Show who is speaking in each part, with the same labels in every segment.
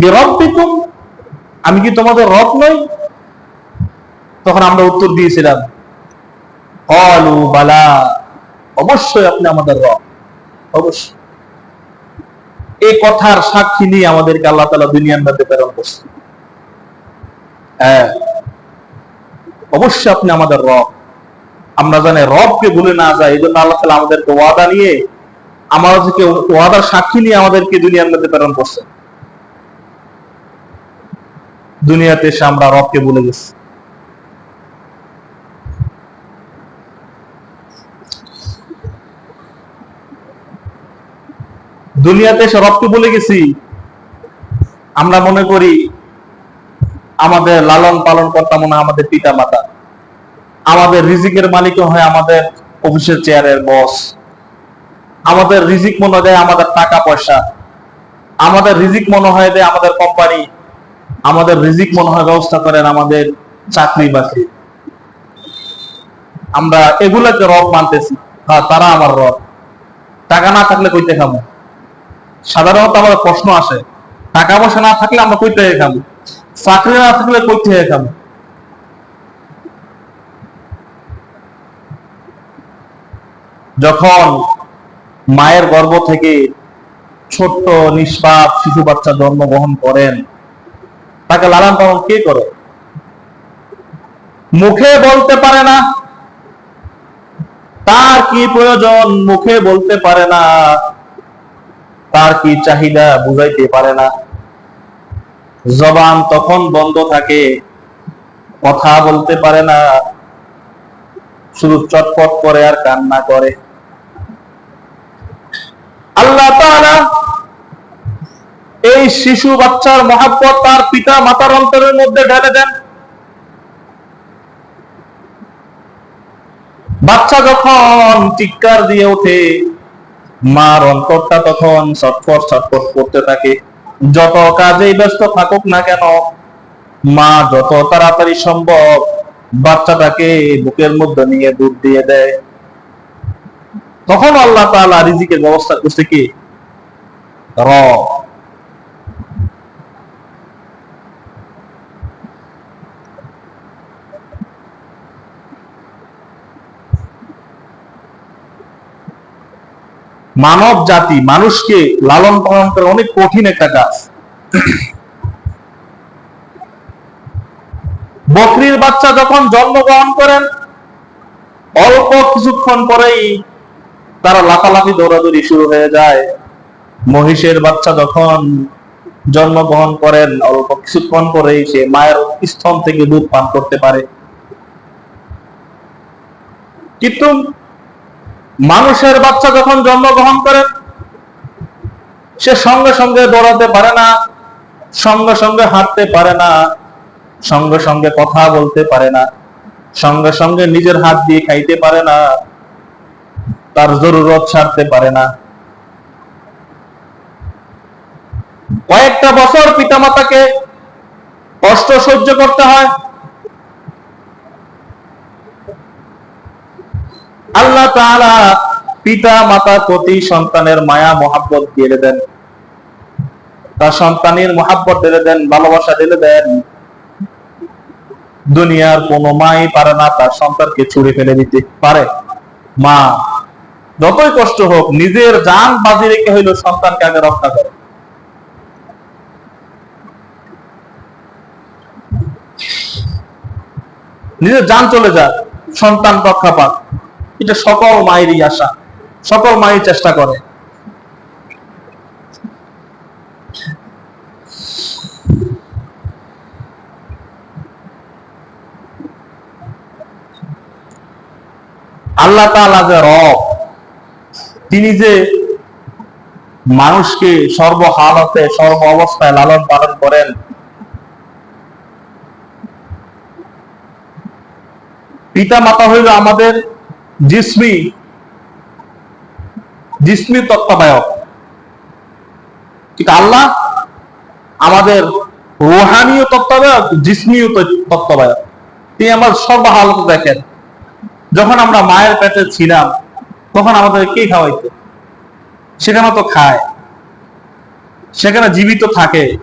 Speaker 1: বিরব্বিকুম, আমি কি তোমাদের রব নই? তখন আমরা উত্তর দিয়েছিলাম অলু বালা, অবশ্যই আপনি আমাদের রব, অবশ্যই। এই কথার সাক্ষী নিয়ে আমাদেরকে আল্লাহ তালা দুনিয়ার মধ্যে প্রেরণ করছে। হ্যাঁ অবশ্যই আপনি আমাদের রব। আমরা জানি রবকে ভুলে না যায় এই জন্য আল্লাহ তালা আমাদেরকে ওয়াদা নিয়ে আমাদেরকে ওয়াদার সাক্ষী নিয়ে আমাদেরকে দুনিয়ার মধ্যে প্রেরণ করছে। দুনিয়াতে এসে আমরা রবকে ভুলে গেছি। দুনিয়াতে এসে রবকে ভুলে গেছি। আমরা মনে করি আমাদের লালন পালন কর্তা মনে আমাদের পিতা মাতা আমাদের রিজিকের মালিকও হয় আমাদের অফিসের চেয়ারের বস আমাদের রিজিক মনে হয় আমাদের টাকা পয়সা। আমাদের রিজিক মনে হয় যে আমাদের কোম্পানি আমাদের রিজিক মনে হয় ব্যবস্থা করেন আমাদের চাকরি বাকরি আমরা এগুলাকে রব মানতেছি। হ্যাঁ তারা আমার রব। টাকা না থাকলে কইতে খাব? সাধারণত আমাদের প্রশ্ন আসে, টাকা পয়সা না থাকলে আমরা কই থেকে খাব? চাকরি না থাকলে কই থেকে খাব? যখন মায়ের গর্ভ থেকে ছোট্ট, নিষ্পাপ শিশু বাচ্চা জন্মগ্রহণ করেন। তাকে লালন পালন কে করে? মুখে বলতে পারে না। তার কি প্রয়োজন? মুখে বলতে পারে না। তার কি চাহিদা? বুঝাইতে পারে না। জবান তখন বন্ধ থাকে। কথা বলতে পারে না। শুধু চটপট করে আর কান্না করে। আল্লাহ এই শিশু বাচ্চার মহাব্বত তার পিতা মাতার অন্তরের মধ্যে ঢেলে দেন। বাচ্চা যখন চিৎকার দিয়ে ওঠে, মার অন্তরটা তখন ছটফট ছটফট করতে থাকে। যত কাজেই ব্যস্ত থাকুক না কেন, মা যত তাড়াতাড়ি সম্ভব বাচ্চাটাকে বুকের মধ্যে নিয়ে দুধ দিয়ে দেয়। তখন আল্লাহ তাআলা রিজিকের ব্যবস্থা করছে কি? র। মানব জাতি মানুষকে লালন পালন করে অনেক কঠিন একটা কাজ। বকরির বাচ্চা যখন জন্মগ্রহণ করেন, অল্প কিছুক্ষণ পরেই তারা লাফালাফি দৌড়াদৌড়ি শুরু হয়ে যায়। মহিষের বাচ্চা যখন জন্মগ্রহণ করেন, অল্প কিছুক্ষণ পরেই সে মায়ের স্তন থেকে দুধ পান করতে পারে। কিন্তু মানুষের বাচ্চা যখন জন্মগ্রহণ করে, সে সঙ্গে সঙ্গে দৌড়াতে পারে না, সঙ্গে সঙ্গে হাঁটতে পারে না, সঙ্গে সঙ্গে কথা বলতে পারে না, সঙ্গে সঙ্গে নিজের হাত দিয়ে খাইতে পারে না। তার জরুরত ছাড়তে পারে না। কয়েকটা বছর পিতামাতাকে কষ্ট সহ্য করতে হয়। আল্লাহ তাআলা পিতা মাতার প্রতি সন্তানের মায়া, মহাব্বত দিয়ে দেন। তার সন্তানের মহাব্বত ঢেলে দেন, ভালোবাসা ঢেলে দেন। দুনিয়ার কোনো মাই পারে না, তার সন্তানকে ছুড়ে ফেলে দিতে পারে। মা যতই কষ্ট হোক, নিজের জান বাজি রেখে হইল সন্তানকে আগে রক্ষা করে। নিজের জান চলে যায়, সন্তান রক্ষা পাক এটা সকল মায়েরই আশা, সকল মায়ের চেষ্টা করে। আল্লাহ তাআলা যে রব তিনি যে মানুষকে সর্বহালতে, সর্ব অবস্থায় লালন পালন করেন পিতা মাতা হইল আমাদের জিসমি জিসমি তত্ত্বাবধায়ক। ঠিক আল্লাহ আমাদের রোহানীয় তত্ত্বাবায়ক জিসমিও তত্ত্বাবায়ক তিনি আমার সর্বহালত দেখেন। যখন আমরা মায়ের পেটে ছিলাম তখন আমাদের কে খাওয়াইতো? সেখানে তো খায়। সেখানে জীবিত থাকে।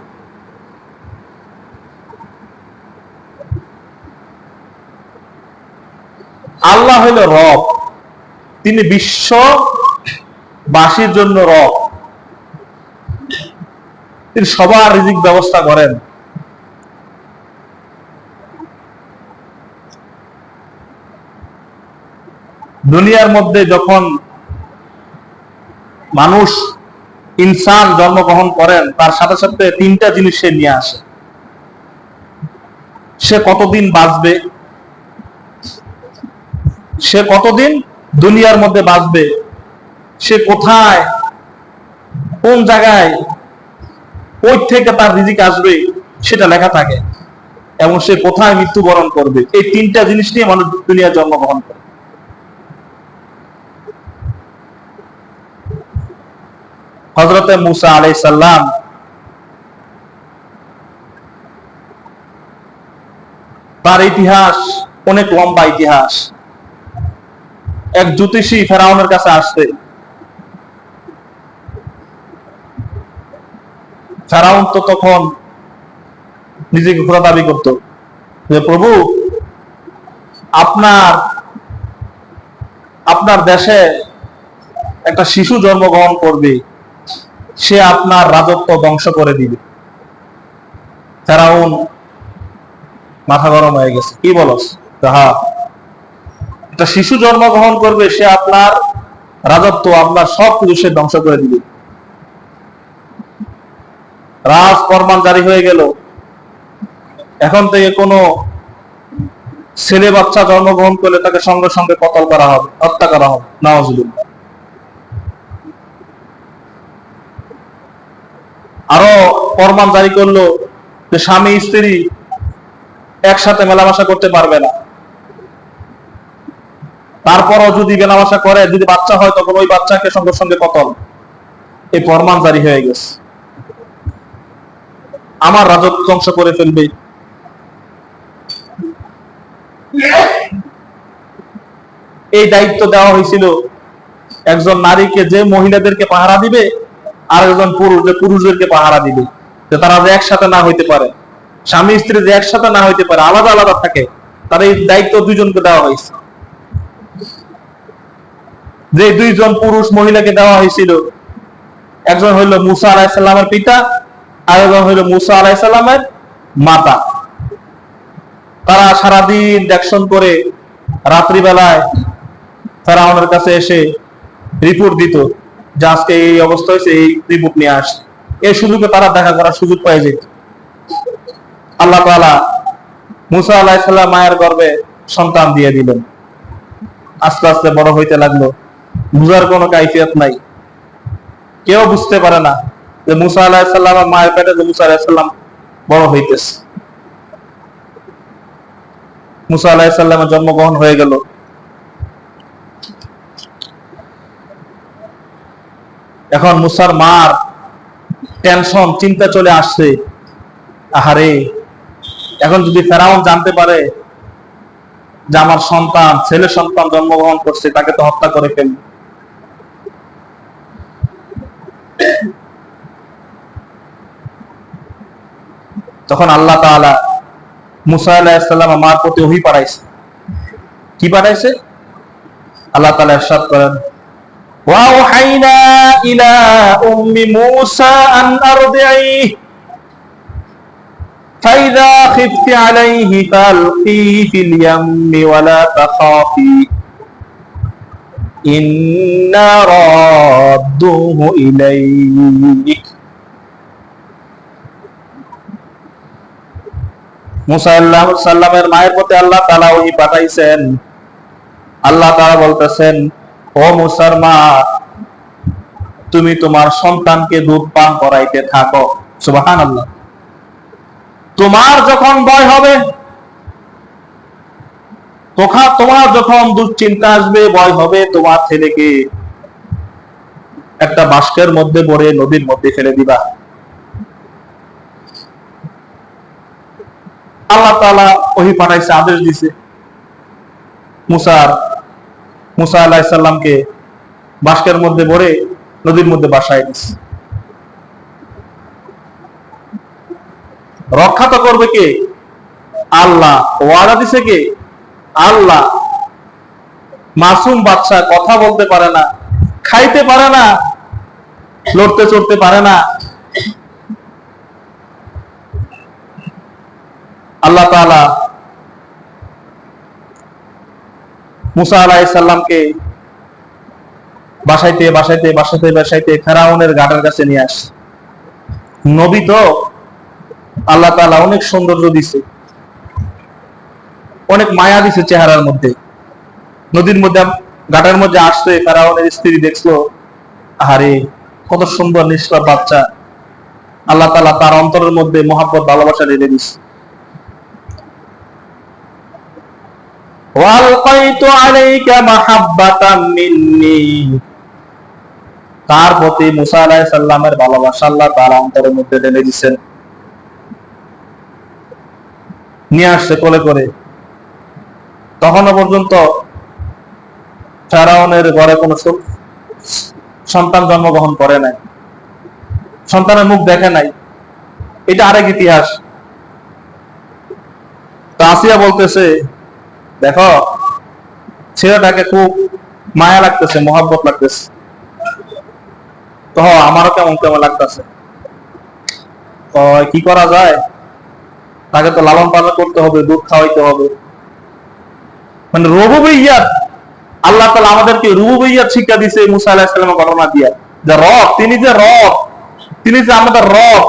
Speaker 1: আল্লাহ হইল রব। তিনি বিশ্ববাসীর জন্য রব। তিনি সবার রিজিক ব্যবস্থা করেন। দুনিয়ার মধ্যে যখন মানুষ ইনসান জন্মগ্রহণ করেন, তার সাথে সাথে তিনটা জিনিস সে নিয়ে আসে। সে কতদিন বাঁচবে? সে কতদিন দুনিয়ার মধ্যে বাঁচবে? সে কোথায়? কোন জায়গায়? ওই থেকে তার রিজিক আসবে? সেটা লেখা থাকে। এবং সে কোথায় মৃত্যুবরণ করবে? এই তিনটা জিনিস নিয়ে মানুষ দুনিয়ার জন্মগ্রহণ করে। হজরতে মুসা আলাই সাল্লাম তার ইতিহাস অনেক লম্বা ইতিহাস। এক জ্যোতিষী ফেরাউনের কাছে আসছে ফেরাউন তো তখন নিজেকে খোলা দাবি করত যে, প্রভু, আপনার আপনার দেশে একটা শিশু জন্মগ্রহণ করবে। সে আপনার রাজত্ব ধ্বংস করে দিবে। ফেরাউন মাথা গরম হয়ে গেছে। কি বলস? হ্যাঁ একটা শিশু জন্মগ্রহণ করবে, সে আপনার রাজত্ব, আপনার সব কিছু সে ধ্বংস করে দিবে। রাজ ফরমান জারি হয়ে গেল। এখন থেকে কোনো ছেলে বাচ্চা জন্মগ্রহণ করলে তাকে সঙ্গে সঙ্গে কতল করা হবে, হত্যা করা হবে। নওয়াজুবিল্লাহ আরও ফরমান জারি করল যে স্বামী, স্ত্রী একসাথে মেলামেশা করতে পারবে না। তারপরও যদি মেলামেশা করে, যদি বাচ্চা হয়, তখন ওই বাচ্চাকে সঙ্গে সঙ্গে কতল এই ফরমান জারি হয়ে গেছে। আমার রাজত্ব ধ্বংস করে ফেলবে। এই দায়িত্ব দেওয়া হয়েছিল একজন নারীকে, যে মহিলাদেরকে পাহারা দিবে আর একজন পুরুষ যে পুরুষদেরকে পাহারা দিবে, যে তারা যে একসাথে না হইতে পারে, স্বামী স্ত্রী যে একসাথে না হইতে পারে, আলাদা আলাদা থাকে, তার এই দায়িত্ব দুইজনকে দেওয়া হয়েছে। যে দুইজন পুরুষ মহিলাকে দেওয়া হয়েছিল, একজন হইল মুসা আলাহিসাল্লামের পিতা আর একজন হইল মুসা আলাহিসাল্লামের মাতা। তারা সারাদিন দেখশন করে রাত্রিবেলায় ফেরাউনের কাছে এসে রিপোর্ট দিত। যে আজকে এই অবস্থা হয়েছে, এই রিপোর্ট নিয়ে এই সুযোগে তারা দেখা করার সুযোগ পাই যেত আল্লাহ তালা মুসা আলাহিসাল্লাম মায়ের গর্বে সন্তান দিয়ে দিলেন। আস্তে আস্তে বড় হইতে লাগল। বুঝার কোনো কাইফিয়ত নাই। কেউ বুঝতে পারে না যে মুসা আলাহিসাল্লাম মায়ের পেটে যে মুসা আলাহিসাল্লাম বড় হইতেছে। মুসা আলাহিসাল্লামের জন্মগ্রহণ হয়ে গেল। এখন মুসার মার টেনশন, চিন্তা চলে আসছে। আহারে, এখন যদি ফেরাউন জানতে পারে যে আমার সন্তান, ছেলে সন্তান জন্মগ্রহণ করছে, তাকে তো হত্যা করে ফেলবে। তখন আল্লাহ তাআলা মুসা আলাইহিসসালাম মার প্রতি ওহী পাঠাইছে। কি পাঠাইছে? আল্লাহ তাআলা ইরশাদ করেন وأوحينا إلى أم موسى أن أرضعيه فإذا خفت عليه فألقيه في اليم ولا تخافي إنا رادوه إليك মুসা আল্লাহ সাল্লামের মায়ের প্রতি আল্লাহ তালা ওই পাঠাইছেন আল্লাহ তারা বলতেছেন ও মুসার মা তুমি তোমার সন্তানকে দুধ পান করাইতে থাকো। সুবাহান আল্লাহ তোমার যখন ভয় হবে, তখন তোমার যখন দুশ্চিন্তা আসবে, ভয় হবে, তোমার ছেলেকে একটা বাস্কের মধ্যে পড়ে নদীর মধ্যে ফেলে দিবা। আল্লাহ তালা ওহি পাঠাইছে, আদেশ দিছে, মুসার মুসা আলাহিসাল্লামকে বাস্কের মধ্যে ভরে নদীর মধ্যে বাসায় দিছে রক্ষা তো করবে কে? আল্লাহ। ওয়াদা দিছে কে? আল্লাহ। মাসুম বাচ্চা কথা বলতে পারে না, খাইতে পারে না, লড়তে চড়তে পারে না। আল্লাহ তাআলা মুসা আলাইসাল্লামকে বাসাইতে বাসাইতে বাসাইতে বাসাইতে ফেরাউনের গাটার কাছে নিয়ে আসে। নবী তো আল্লাহ তাআলা অনেক সৌন্দর্য দিছে। অনেক মায়া দিছে চেহারার মধ্যে। নদীর মধ্যে, ঘাটের মধ্যে আসছে ফেরাউনের স্ত্রী দেখল আরে কত সুন্দর নিষ্পাপ বাচ্চা। আল্লাহ তালা তার অন্তরের মধ্যে মহাব্বত, ভালোবাসা ঢেলে দিছে। তার প্রতি মুসা আলাইহিস সালামের ভালোবাসা আল্লাহ তার অন্তরের মধ্যে ঢেলে দিয়েছেন। নিয়ে আসছে কোলে করে। তখনও পর্যন্ত ফেরাউনের ঘরে কোনো সন্তান জন্মগ্রহণ করে নাই। সন্তানের মুখ দেখে নাই। এটা আরেক ইতিহাস। তো আসিয়া বলতেছে দেখো, ছেলেটাকে খুব মায়া লাগতেছে, মহাব্বত লাগতেছে। তো আমারও কেমন কেমন লাগতেছে। কি করা যায়? তাকে তো লালন পালন করতে হবে, দুধ খাওয়াইতে হবে। মানে রবুবইয়াত আল্লাহ তালা আমাদেরকে রুবুবইয়াত শিক্ষা দিছে মুসা আলাহিসাল্লামের ঘটনা দিয়া। যে রব, তিনি যে রব, তিনি যে আমাদের রব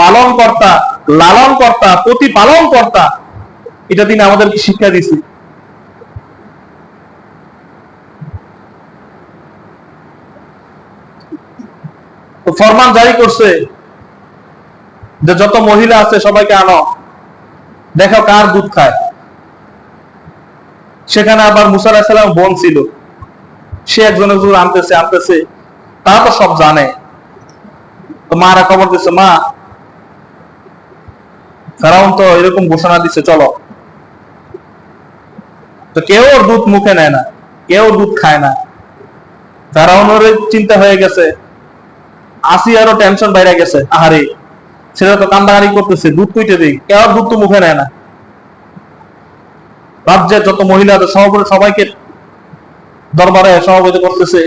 Speaker 1: পালন কর্তা লালন কর্তা প্রতিপালন কর্তা এটা তিনি আমাদেরকে শিক্ষা দিছে। তো ফরমান জারি করছে যে যত মহিলা আছে সবাইকে আনো। দেখো কার দুধ খায়। সেখানে আবার মুসা আলাহিসাল্লাম বোন ছিল। সে একজন একজন আনতেছে আনতেছে। তারা তো সব জানে। তো মারা খবর দিচ্ছে মা, ফেরাউন তো এরকম ঘোষণা দিচ্ছে চলো। তো কেউ দুধ মুখে নেয় না, কেউ দুধ খায় না। ফেরাউনের চিন্তা হয়ে গেছে আসি আরও টেনশন বাইরে গেছে। আহারে তো কান্দাকারি করতেছে, দুধ কেউ দুধ তো মুখে নেয় না। যত মহিলা আছে সবাইকে দরবারে সভাপতি করতেছে,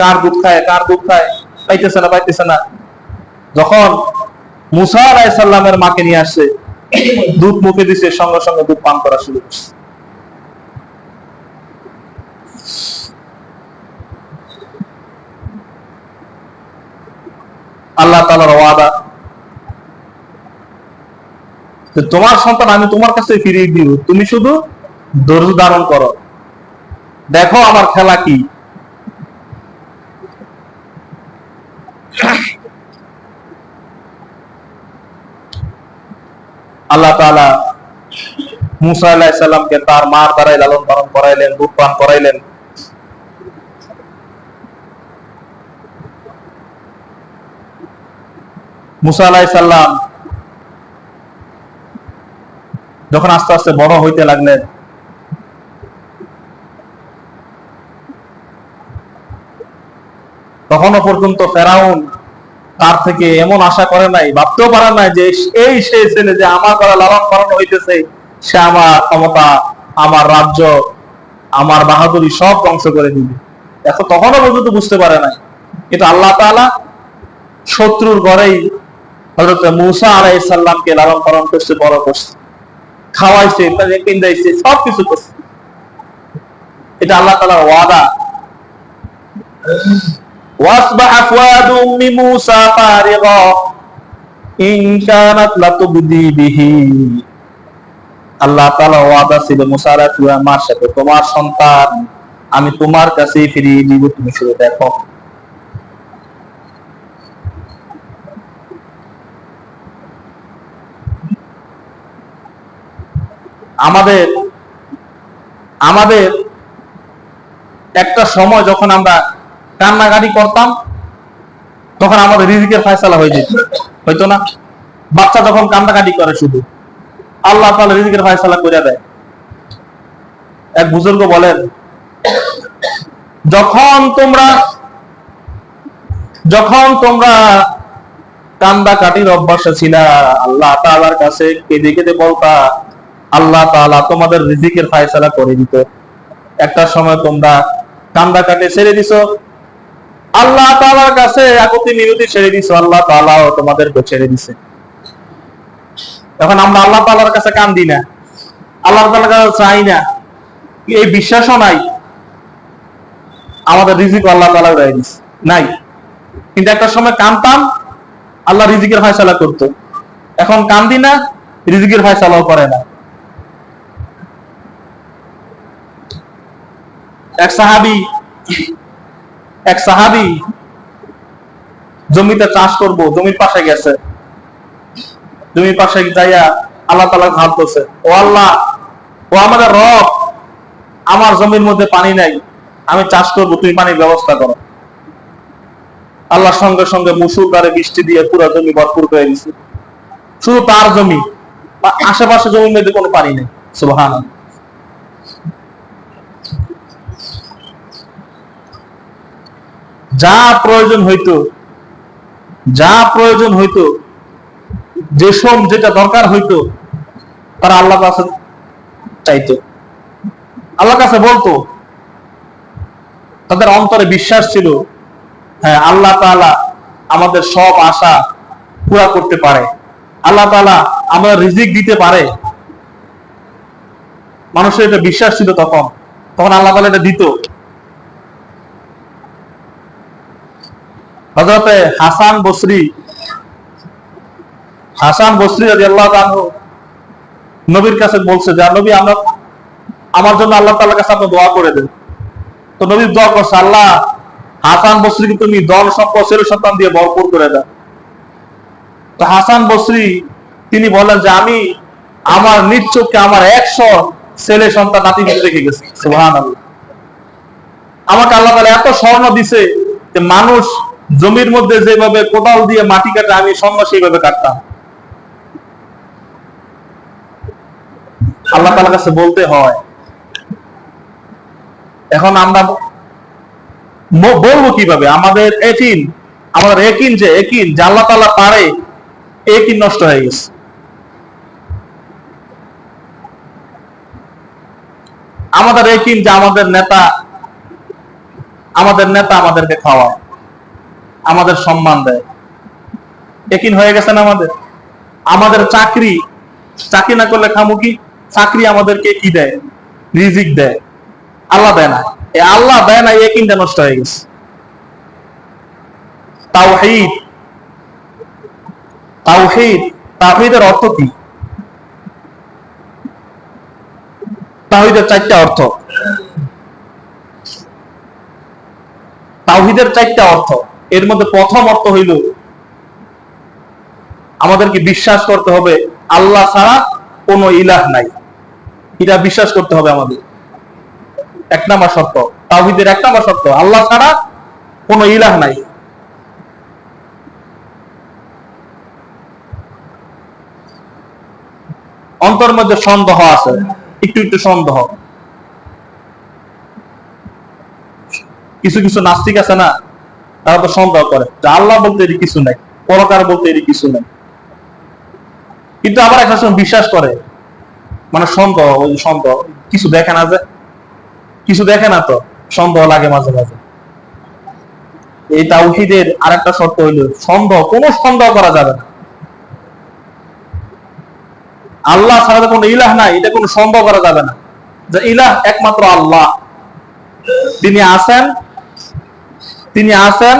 Speaker 1: কার দুধ খায়, কার দুধ খায়, পাইতেছে না পাইতেছে না। যখন মুসা আলাইহিস সালামের মাকে নিয়ে আসছে, দুধ মুখে দিছে, সঙ্গে সঙ্গে দুধ পান করা শুরু করছে। আল্লাহ তালার ওয়াদা। তোমার সন্তান আমি তোমার কাছে ফিরিয়ে দিব, তুমি শুধু ধৈর্য ধারণ করো। দেখো আমার খেলা কি। আল্লাহ তাআলা মুসা আলাইহিস সালামকে তার মার দ্বারাই লালন পালন করাইলেন দুধ পান করাইলেন। মুসা যখন আস্তে আস্তে বড় হইতে লাগলেন, তখনও পর্যন্ত ফেরাউন তার থেকে এমন আশা করে নাই, ভাবতেও পারে নাই যে এই সেই ছেলে যে আমার করা লালন পালন হইতেছে, সে আমার ক্ষমতা, আমার রাজ্য, আমার বাহাদুরি সব ধ্বংস করে দিবে। এখন তখনও পর্যন্ত বুঝতে পারে নাই। কিন্তু আল্লাহ তাআলা শত্রুর ঘরেই হযরত মুসা আলাইহিস সালামকে লালন পালন করতে বড় করছে খাওয়াইছে কিন্দাইছে সব কিছু করছে এটা আল্লাহ তাআলার ওয়াদা واصبح فؤاد ام موسى فارغا ان كانت لتبدي به আল্লাহ তাআলা ওয়াদা ছিল মুসা আলাইহিস সালামের সাথে তোমার সন্তান আমি তোমার কাছেই ফিরিয়ে দিব তুমি শুধু দেখো আমাদের আমাদের একটা সময় যখন আমরা কান্নাকাটি করতাম, তখন আমাদের রিজিকের ফয়সালা হয়ে যেত হয়তো না? বাচ্চা যখন কান্নাকাটি করে শুধু, আল্লাহ তাআলা রিজিকের ফয়সালা করে দেয়। এক বুজুর্গ বলেন, যখন তোমরা যখন তোমরা কান্দা কাটির অভ্যাসে ছিল, আল্লাহ তাআলার কাছে কেঁদে কেঁদে বলতা আল্লাহ তাআলা তোমাদের রিজিকের ফায়সালা করে দিত। একটা সময় তোমরা কান্দা কাটে ছেড়ে দিছো। আল্লাহ তাআলার কাছে একতি মিনতি ছেড়ে দিছো, আল্লাহ তাআলাও তোমাদেরকে ছেড়ে দিছে। এখন আমরা আল্লাহ তাআলার কাছে কান্দি না। আল্লাহ তাআলার কাছে চাই না। এই বিশ্বাসও নাই। আমাদের রিজিক আল্লাহ তালা দেয় দিছে। নাই। কিন্তু একটা সময় কানতাম, আল্লাহ রিজিকের ফয়সালা করতো। এখন কান্দি না, রিজিকের ফয়সালাও করে না। এক সাহাবি এক সাহাবি জমিতে চাষ করব, জমির পাশে গেছে। জমির পাশে যাইয়া আল্লাহ তালা ভাবতেছে ও আল্লাহ, ও আমাদের রব, আমার জমির মধ্যে পানি নাই, আমি চাষ করব, তুমি পানির ব্যবস্থা করো। আল্লাহর সঙ্গে সঙ্গে মুসুলধারে বৃষ্টি দিয়ে পুরো জমি ভরপুর করে দিছে। শুধু তার জমি আশেপাশে জমির মধ্যে কোনো পানি নেই। সুবহান যা প্রয়োজন হইতো, যা প্রয়োজন হইতো, যে সম যেটা দরকার হইতো, তারা আল্লাহ কাছে চাইতো। আল্লাহ কাছে বলতো, তাদের অন্তরে বিশ্বাস ছিল হ্যাঁ আল্লাহ তাআলা আমাদের সব আশা পুরা করতে পারে। আল্লাহ তাআলা আমাদের রিজিক দিতে পারে। মানুষের এটা বিশ্বাস ছিল তখন তখন আল্লাহ তাআলা এটা দিত। হযরতে হাসান বসরি হাসান বসরি রাদিয়াল্লাহু তাআলা নবীর কাছে বলছে যে নবী, আমরা, আমার জন্য আল্লাহ তাআলার কাছে আপনি দোয়া করে দেন। তো নবী দোয়া করছে, আল্লাহ, হাসান বসরিকে তুমি দল সম্পদ ছেলে সন্তান দিয়ে ভরপুর করে দাও। তো হাসান বসরি, তিনি বলেন যে, আমি আমার চোখে আমার একশো ছেলে সন্তান নাতি নাতি রেখে গেছি। সুহান আমাকে আল্লাহ তালা এত স্বর্ণ দিছে যে, মানুষ জমির মধ্যে যেভাবে কোদাল দিয়ে মাটি কাটে, আমি স্বর্ণ সেইভাবে কাটতাম। আল্লাহ তালার কাছে বলতে হয়, এখন আমরা বলব কীভাবে? আমাদের একিন আমাদের একিন যে একিন যে আল্লাহ তাআলা পারে একিন নষ্ট হয়ে গেছে। আমাদের একিন যে আমাদের নেতা আমাদের নেতা আমাদেরকে খাওয়ায়। আমাদের সম্মান দেয়। একিন হয়ে গেছে না আমাদের? আমাদের চাকরি চাকরি না করলে খামুকি চাকরি আমাদেরকে কি দেয়? রিজিক দেয়। আল্লাহ দেয় না। এ আল্লাহ দেয় না, এই কিনটা নষ্ট হয়ে গেছে। তাওহীদ। তাওহীদ, তাওহীদের অর্থ কি? তাওহীদের চারটা অর্থ। তাওহীদের চারটা অর্থ। এর মধ্যে প্রথম অর্থ হইল আমাদেরকে বিশ্বাস করতে হবে, আল্লাহ ছাড়া কোনো ইলাহ নাই। এটা বিশ্বাস করতে হবে আমাদের। এক নাম্বার শর্ত, তাওহীদের এক নাম্বার শর্ত, আল্লাহ ছাড়া কোনো ইলাহ নাই। অন্তর মধ্যে সন্দেহ আছে, একটু একটু সন্দেহ। কিছু কিছু নাস্তিক আছে না তারা তো সন্দেহ করে যে আল্লাহ বলতে এর কিছু নাই, পরকার বলতে এর কিছু নাই। কিন্তু আবার একটা সময় বিশ্বাস করে মানে সন্দেহ সন্দেহ, কিছু দেখে না যে, কিছু দেখে না তো, সন্দেহ লাগে মাঝে মাঝে। এই তাওহীদের আরেকটা শর্ত হইল, সন্দেহ, কোনো সন্দেহ করা যাবে না। আল্লাহ ছাড়া কোনো ইলাহ নাই, এটা কোনো সন্দেহ করা যাবে না। যে ইলাহ একমাত্র আল্লাহ। তিনি আছেন তিনি আছেন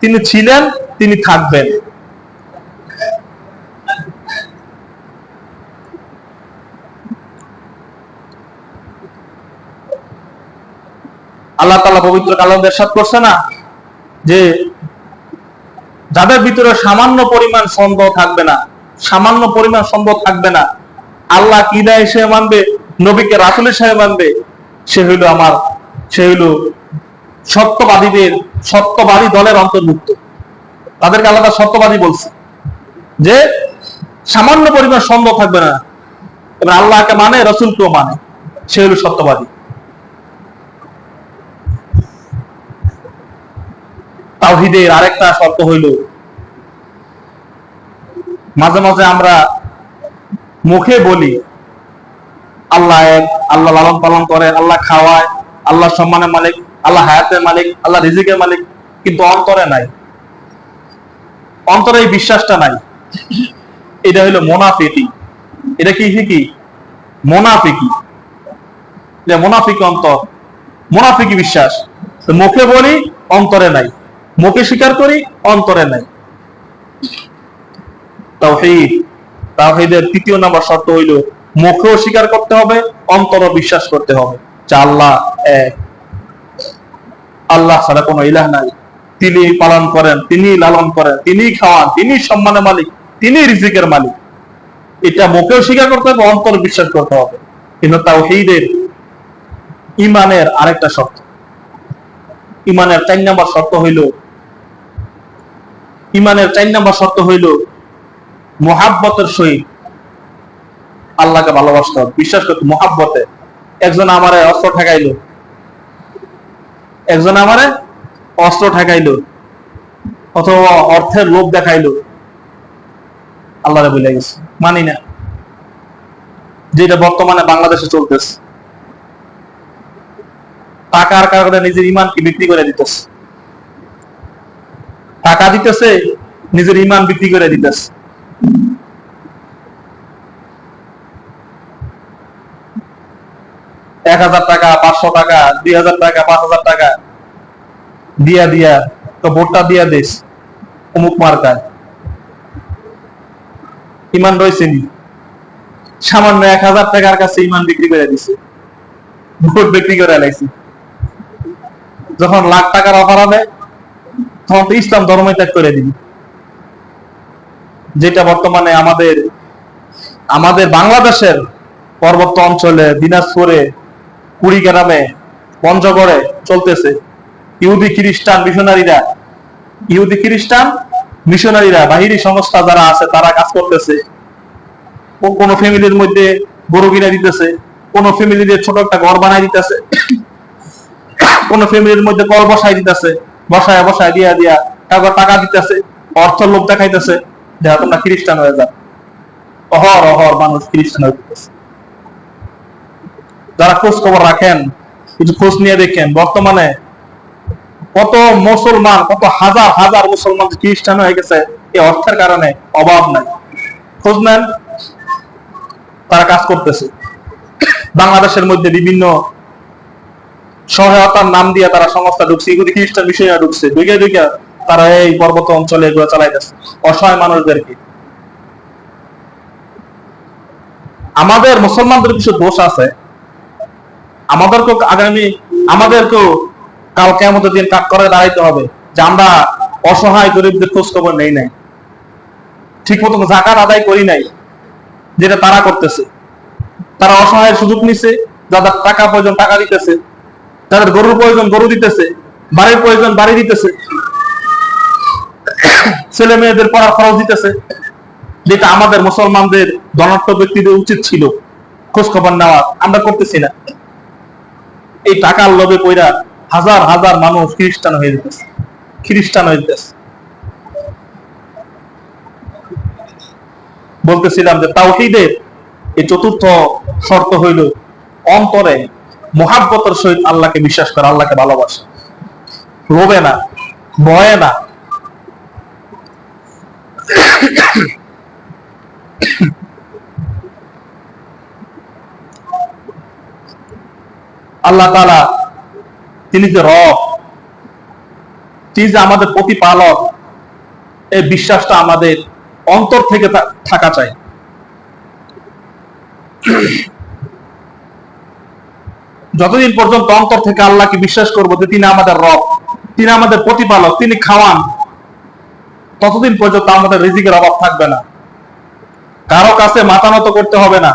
Speaker 1: তিনি ছিলেন, তিনি থাকবেন। আল্লাহ তাআলা পবিত্র কালাম এরশাদ করছে না? যে যাদের ভিতরে সামান্য পরিমাণ সন্দেহ থাকবে না, সামান্য পরিমাণ সন্দেহ থাকবে না, আল্লাহ কিদা হিসেবে মানবে, নবীকে রাসুল হিসেবে মানবে, সে হইল আমার, সে হইল সত্যবাদীদের, সত্যবাদী দলের অন্তর্ভুক্ত। তাদেরকে তাআলা সত্যবাদী বলছে। যে সামান্য পরিমাণ সন্দেহ থাকবে না। এবার আল্লাহকে মানে রসুলকেও মানে। সে হইল সত্যবাদী। তাওহীদের আরেকটা শর্ত হইল, মাঝে মাঝে আমরা মুখে বলি, আল্লাহ আল্লাহ লালন পালন করে আল্লাহ খাওয়ায়, আল্লাহ সম্মানের মালিক। আল্লাহ হায়াতের মালিক, আল্লাহ রিজিকের মালিক, কিন্তু অন্তরে নাই। অন্তরে এই বিশ্বাসটা নাই। এটা হলো মোনাফিকি। এটা কি কি মোনাফিকি। মোনাফিকি অন্তর, মোনাফিকি বিশ্বাস। মুখে বলি, অন্তরে নাই। মুখে স্বীকার করি, অন্তরে নাই। তাওহীদ। তাওহীদের তৃতীয় নাম্বার শর্ত হইল, মুখেও স্বীকার করতে হবে, অন্তরও বিশ্বাস করতে হবে। আল্লাহ এক। আল্লাহ ছাড়া কোনো ইলাহ নাই। তিনি পালন করেন, তিনি লালন করেন, তিনি খাওয়ান, তিনি সম্মানের মালিক, তিনি রিজিকের মালিক। এটা মুখেও স্বীকার করতে হবে, অন্তর বিশ্বাস করতে হবে। কিন্তু তাওহীদের ইমানের আরেকটা শর্ত। ইমানের চার নাম্বার শর্ত হইল, ইমানের চার নাম্বার শর্ত হইল মোহাব্বতের সহিত আল্লাহকে ভালোবাসতে হবে। বিশ্বাস করতে মোহাব্বতে। একজন আমারে অস্ত্র ঠেকাইলো একজন আমারে অস্ত্র ঠেকাইলো অথবা অর্থের লোভ দেখাইলো। আল্লাহরে বলে গেছে, মানি না। যেটা বর্তমানে বাংলাদেশে চলতেছে। টাকার কারণে নিজের ইমানকে বিক্রি করে দিতেছে। টাকা দিতেছে, নিজের ইমান বিক্রি করে দিতেছে। এক হাজার টাকা, পাঁচশো টাকা, দুই হাজার টাকা, পাঁচ হাজার টাকা। দিয়া দিয়া। তো ভোটটা দিয়া দিস, অমুক মার্কায়। ইমান রয়েছে নি? সামান্য এক হাজার টাকার কাছে ইমান বিক্রি করে দিছে। ভোট বিক্রি করে লাইছি। যখন লাখ টাকার অফার হবে, তখন তো ইসলাম ধর্ম ত্যাগ করে দিবি। যেটা বর্তমানে আমাদের আমাদের বাংলাদেশের পর্বত অঞ্চলে, দিনাজপুরে কুড়িগ্রামে পঞ্চগড়ে চলতেছে। ইহুদি খ্রিস্টান মিশনারিরা, ইহুদি খ্রিস্টান মিশনারিরা বাহিরি সংস্থা যারা আছে, তারা কাজ করতেছে। কোন ফ্যামিলির মধ্যে গরু কিনে দিতেছে, কোন ফ্যামিলিতে ছোট একটা ঘর বানাই দিতেছে। কোন ফ্যামিলির মধ্যে কল বসাই দিতেছে, বসায় বসায়, দিয়া দিয়া, টাকা টাকা দিতেছে, অর্থ লোভ দেখাইতেছে দেখা তোমরা খ্রিস্টান হয়ে যাও। অহর অহর মানুষ খ্রিস্টান হয়ে যেতেছে যারা খোঁজ খবর রাখেন, কিছু খোঁজ নিয়ে দেখেন, বর্তমানে কত মুসলমান, কত হাজার হাজার মুসলমান খ্রিস্টান হয়ে গেছে, এই অর্থের কারণে অভাব নাই। খোঁজ নেন, তারা কাজ করতেছে। বাংলাদেশের মধ্যে বিভিন্ন সহায়তার নাম দিয়ে তারা সংস্থা ঢুকছে ইহুদি খ্রিস্টান বিষয়ে ঢুকছে, ঢুকে ঢুকে তারা এই পর্বত অঞ্চলে এগুলো চালাইতেছে, অসহায় মানুষদেরকে। আমাদের মুসলমানদের কিছু দোষ আছে আমাদেরকেও আগামী, আমাদেরকেও কাল কেমন দিন কাজ করে দাঁড়াইতে হবে, যে আমরা অসহায় গরিবদের খোঁজ খবর নেই নাই। ঠিক মতো জাকাত আদায় করি নাই, যেটা তারা করতেছে। তারা অসহায়ের সুযোগ নিছে, যাদের টাকা প্রয়োজন টাকা দিতেছে, যাদের গরুর প্রয়োজন গরু দিতেছে, বাড়ির প্রয়োজন বাড়ি দিতেছে, ছেলে মেয়েদের পড়ার খরচ দিতেছে, যেটা আমাদের মুসলমানদের ধনাঢ্য ব্যক্তিদের উচিত ছিল খোঁজ খবর নেওয়া, আমরা করতেছি না। এই টাকার লোভে কইরা হাজার হাজার মানুষ খ্রিস্টান হয়ে যেতেছে। খ্রিস্টান হয়ে যেতেছে। বলতেছিলাম যে তাওহীদের এই চতুর্থ শর্ত হইল অন্তরে মোহাব্বতের সহিত আল্লাহকে বিশ্বাস করে, আল্লাহকে ভালোবাসে। লোভে না, ভয়ে না। আল্লাহ তাআলা, তিনি যে রব, তিনি যে আমাদের প্রতিপালক, এই বিশ্বাসটা আমাদের অন্তর থেকে থাকা চাই। যতদিন পর্যন্ত অন্তর থেকে আল্লাহকে বিশ্বাস করব যে তিনি আমাদের রব, তিনি আমাদের প্রতিপালক, তিনি খাওয়ান, ততদিন পর্যন্ত আমাদের রিজিকের অভাব থাকবে না। কারও কাছে মাথা নত করতে হবে না।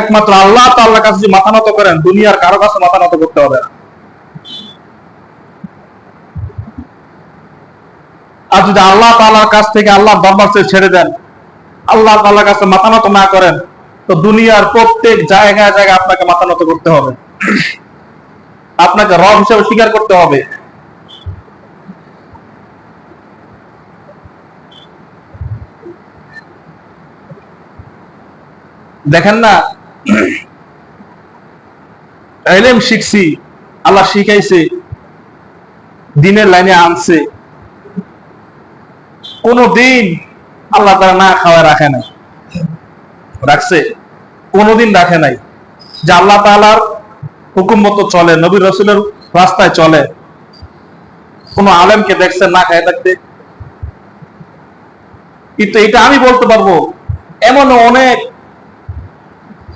Speaker 1: একমাত্র আল্লাহ তাল্লাহ কাছে যদি মাথা নত করেন, দুনিয়ার কারও কাছে মাথা নত করতে হবে না। আর যদি আল্লাহ তাল্লাহ কাছ থেকে আল্লাহ দরবার সে ছেড়ে দেন, আল্লাহ তাল্লাহ কাছে মাথা নত না করেন, তো দুনিয়ার প্রত্যেক জায়গায় জায়গায় আপনাকে মাথা নত করতে হবে। আপনাকে রব হিসেবে স্বীকার করতে হবে। দেখেন না এলেম শিখছি, আল্লাহ শিখাইছে, দিনের লাইনে আনছে। কোন দিন আল্লাহ তারা না খাওয়া রাখে নাই। রাখছে, কোনদিন রাখে নাই। যে আল্লাহ তালার হুকুম মতো চলে, নবী রসুলের রাস্তায় চলে। কোন আলেমকে দেখছে, না খায় থাকতে। কিন্তু এটা আমি বলতে পারব এমন অনেক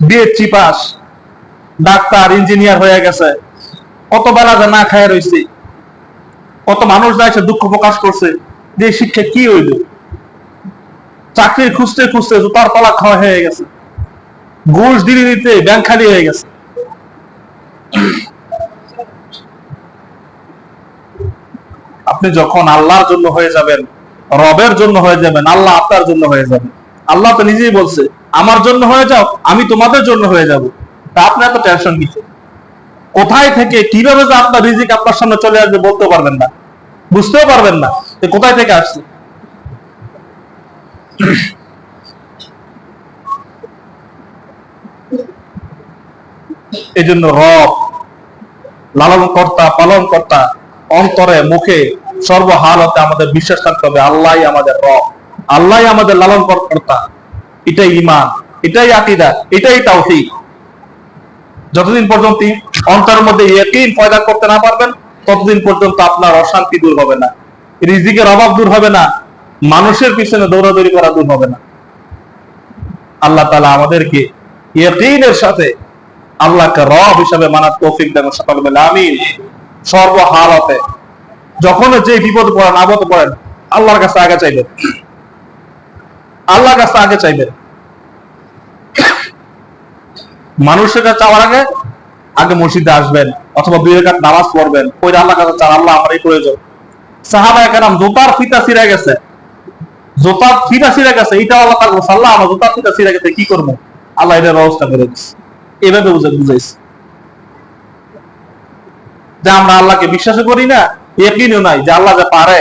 Speaker 1: বিএড চিপাস ডাক্তার ইঞ্জিনিয়ার হয়ে গেছে। কত বেলা না খায় রয়েছে কত মানুষ যাইছে, দুঃখ প্রকাশ করছে। যে শিক্ষা কি হইল? চাকরি খুঁজতে খুঁজতে জুতার তলা খাওয়া হয়ে গেছে। ঘুষ দিতে দিতে ব্যাংক খালি হয়ে গেছে। আপনি যখন আল্লাহর জন্য হয়ে যাবেন, রবের জন্য হয়ে যাবেন, আল্লাহ আপনার জন্য হয়ে যাবেন। আল্লাহ তো নিজেই বলছে, আমার জন্য হয়ে যাও, আমি তোমাদের জন্য হয়ে যাব। তা আপনি এত টেনশন কিছু কোথায় থেকে কীভাবে যে আপনার রিজিক আপনার সামনে চলে আসবে বলতে পারবেন না। বুঝতেও পারবেন না যে কোথায় থেকে আসছে। এই জন্য রব লালন কর্তা পালন কর্তা অন্তরে, মুখে সর্বহালতে আমাদের বিশ্বাস থাকতে হবে আল্লাহ আমাদের রব। আল্লাহ আমাদের লালন কর্তা এটাই ইমান এটাই আকিদা, এটাই তাওহীদ। যতদিন পর্যন্ত অন্তরের মধ্যে ইয়কিন পয়দা করতে না পারবেন, ততদিন পর্যন্ত আপনার অশান্তি দূর হবে না। রিজিকের অভাব দূর হবে না। মানুষের পিছনে দৌড়াদৌড়ি করা দূর হবে না। আল্লাহ তালা আমাদেরকে ইয়কিনের সাথে আল্লাহকে রব হিসাবে মানার তৌফিক দেন সকল বলে আমিন। সর্বহালতে যখন যে বিপদ পড়েন, আবদ পড়েন, আল্লাহর কাছে আগে চাইবেন। আল্লাহর কাছে আগে চাইবেন মানুষের কাছে চাওয়ার আগে আগে মসজিদে আসবেন অথবা দুই রেখাত নামাজ পড়বেন। ওই আল্লাহ কাছে চান আল্লাহ আমার এই প্রয়োজন সাহাবা ফিতা গেছে। ফিতা গেছে এটা আল্লাহ তার আমার ফিতা গেছে, কি করব? আল্লাহ এটার ব্যবস্থা করে দিচ্ছে এভাবে বুঝে বুঝাইছে। যে আমরা আল্লাহকে বিশ্বাস করি না একিনও নাই যে আল্লাহ যা পারে,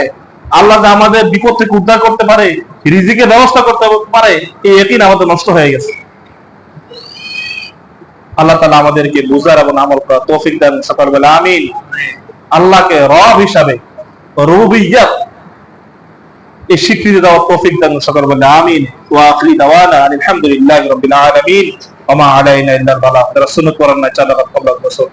Speaker 1: আল্লাহ যে আমাদের বিপদ থেকে উদ্ধার করতে পারে রিজিকের ব্যবস্থা করতে পারে এই একিন আমাদের নষ্ট হয়ে গেছে। আল্লাহ তালা আমাদেরকে বুঝার এবং আমল করার তৌফিক দেন সকালবেলা আমিন। আল্লাহকে রব হিসাবে রুবিয়াত, এই স্বীকৃতি দেওয়ার তৌফিক দেন সকালবেলা আমিন। ওয়া আখরি দাওয়ানা আলহামদুলিল্লাহি রাব্বিল আলামিন। ওয়া আলাইনা ইল্লাল বালাগ যারা সুন্নাত পড়ান না চালাত কবলা রাসূল